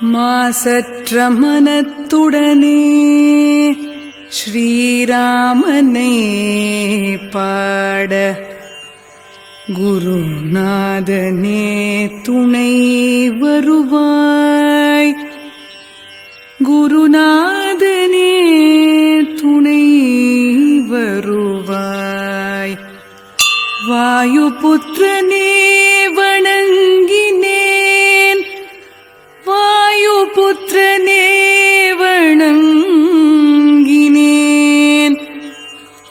மாசற்ற மனத்துடனே ஸ்ரீராமனே பாட. குருநாதனே துணை வருவாய். குருநாதனே துணை வருவாய். வாயுபுத்திரனே പുത്രനെ വണങ്ങിനേൻ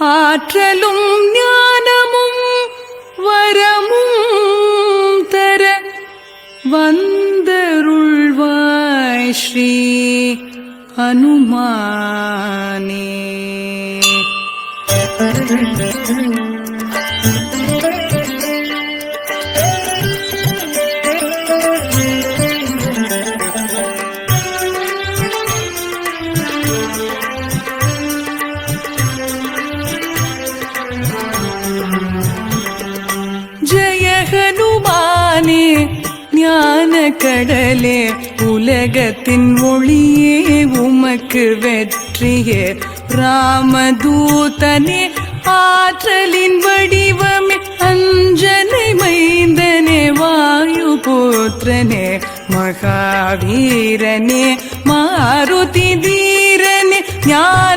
ആற்றലും ജ്ഞാനമും വരമും തര വന്തരുൾവായ് ശ്രീ ഹനുമാനേ. கடலே உலகத்தின் ஒளியே உமக்கு வெற்றியே. ராமதூதனே ஆற்றலின் வடிவமே அஞ்சனை மைந்தனே வாயு போத்திரனே மகாவீரனே மாருதி தீரனே ஞான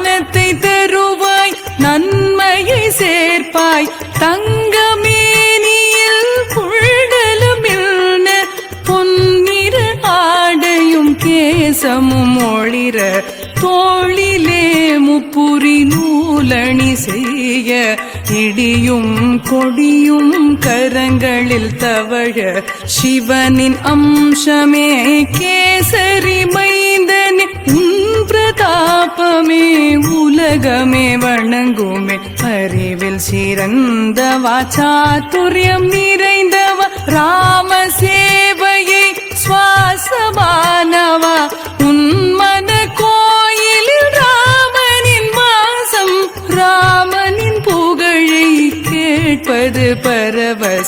தோளிலே முப்புரி நூலணி செய்ய. இடியும் கொடியும் கரங்களில் தவழ. சிவனின் அம்சமே கேசரி மைந்தனே. உன் பிரதாபமே உலகமே வணங்குமே. அறிவில் சிறந்த வாச்சாத்துரியம் நிறைந்தவ. ராம சேவையை சுவாசமானவா.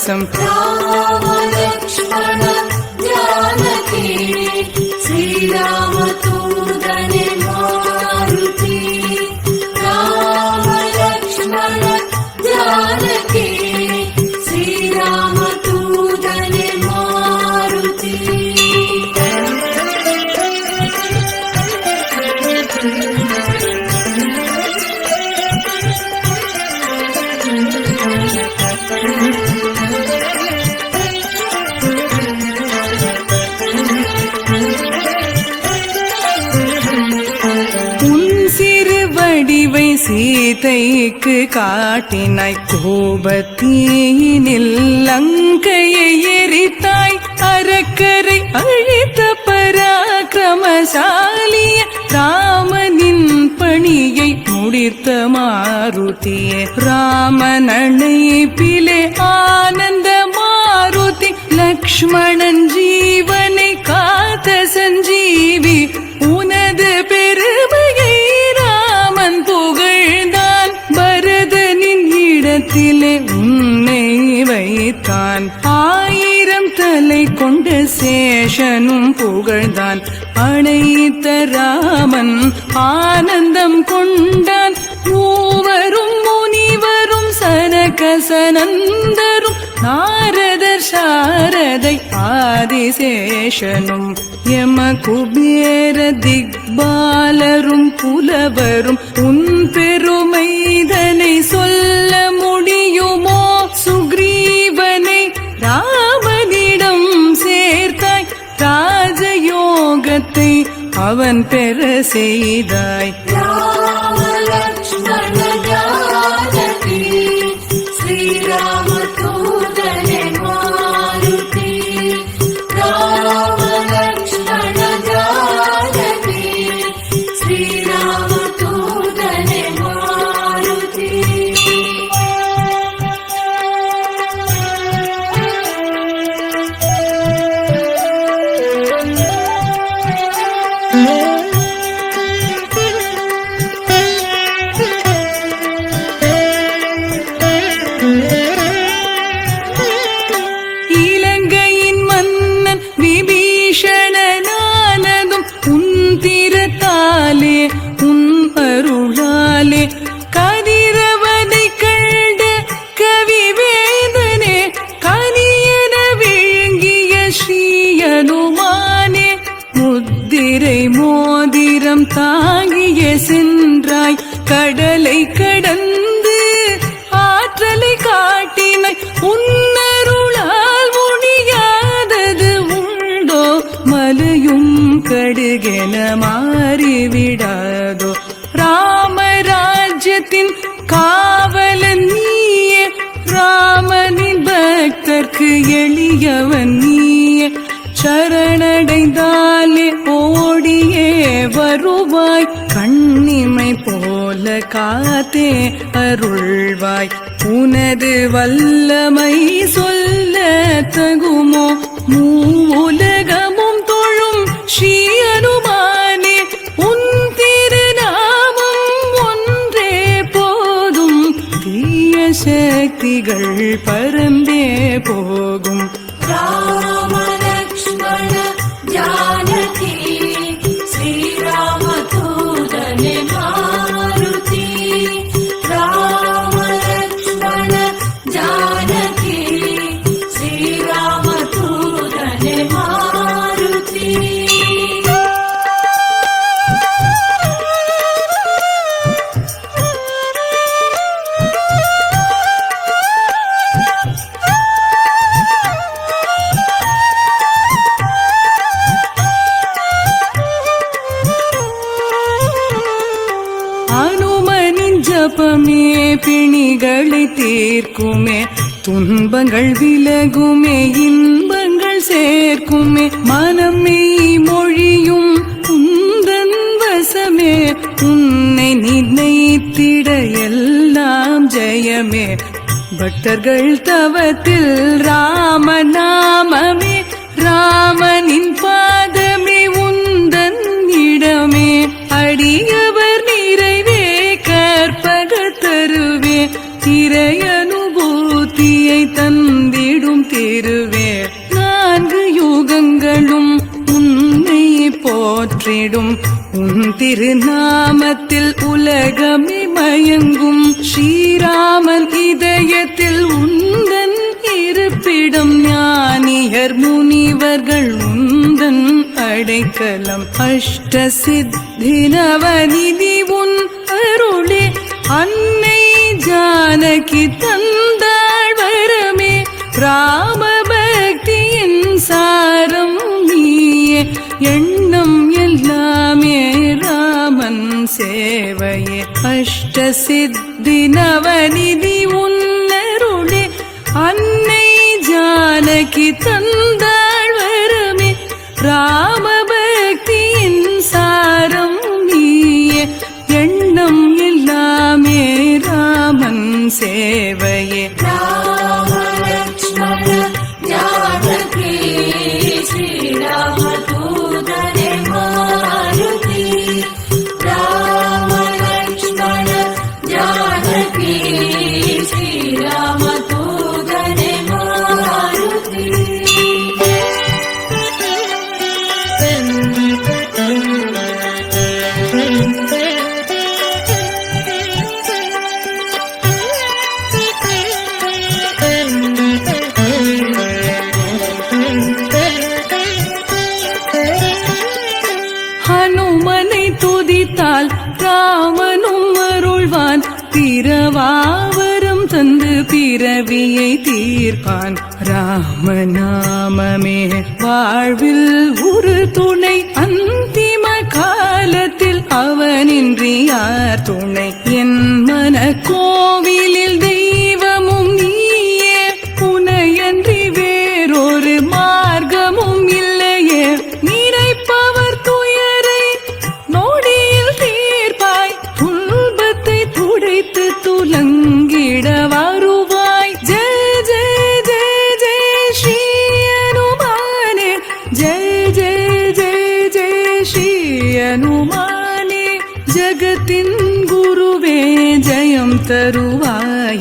संमण ज्ञानके श्रीरामपूर्ण राम लक्ष्मण ज्ञानके श्रीरामपूर சீதைக்கு காட்டினாய். கோபத்தீனில் லங்கையை எரித்தாய். அறக்கரை அழித்த பராக்கிரமசாலிய ராமனின் பணியை முடித்த மாருதியே ராமனனை பிலே ஆனந்த மாருதி லக்ஷ்மணன் ஜீவனை அணைத்த ராமன் ஆனந்தம் கொண்டான். மூவரும் முனிவரும் சனகசனந்தரும் நாரதர் சாரதை ஆதிசேஷனும் யம குபேர திக்பாலரும் புலவரும் உன் பெருமைதனை பெற செய்தாய் கடுகென மாறிவிடாதோ ராமராஜ்யத்தின் காவலன் நீயே ராமனின் பக்தர்க்கு எளியவன் நீயே. சரணடைந்தாலே ஓடியே வருவாய் கண்ணிமை போல காத்தே அருள்வாய். உனது வல்லமை சொல்ல தகுமோ? பறந்தே போகும். பிணிகளை தீர்க்குமே. துன்பங்கள் விலகுமே இன்பங்கள் சேர்க்குமே. மனமே மொழியும் உந்தன் வசமே. உன்னை நினைத்திட எல்லாம் ஜெயமே. பக்தர்கள் தவத்தில் ராமநாமமே ராமனின் இறையனுபூத்தியை தந்திடும் திருவே நான்கு யுகங்களும் உன்னை போற்றிடும். உன் திருநாமத்தில் உலகமே மயங்கும். ஸ்ரீராமன் இதயத்தில் உந்தன் இருப்பிடம் ஞானியர் முனிவர்கள் உந்தன் அடைக்கலம். அஷ்ட சித்தினவநிதி உன் அருளே அன்னை ஜானகி தந்தாள் வரமே ராம பக்தியின் சாரம் நீயே. எண்ணம் எல்லாமே ராமன் சேவையே. அஷ்ட சித்தி நவநிதி உன்னருளே. அன்னை ஜானகி தந்தாள் ராமன் பிறவியை தீர்ப்பான். ராமநாமமே. வாழ்வில் ஒரு துணை. அந்திம காலத்தில் அவனின்றி யார் துணை? என் மன கோவிலில் தெய்வம்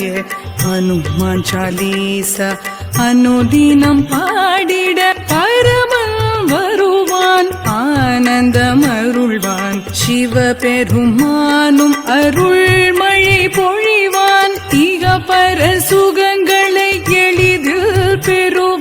பாடிய ஹனுமான் சாலீசா அனுதினம் பாடிட பரமன் வருவான் ஆனந்தம் அருள்வான் சிவபெருமானும் அருள் மழை பொழிவான் இக பர சுகங்களை எளிதில் பெறுவான்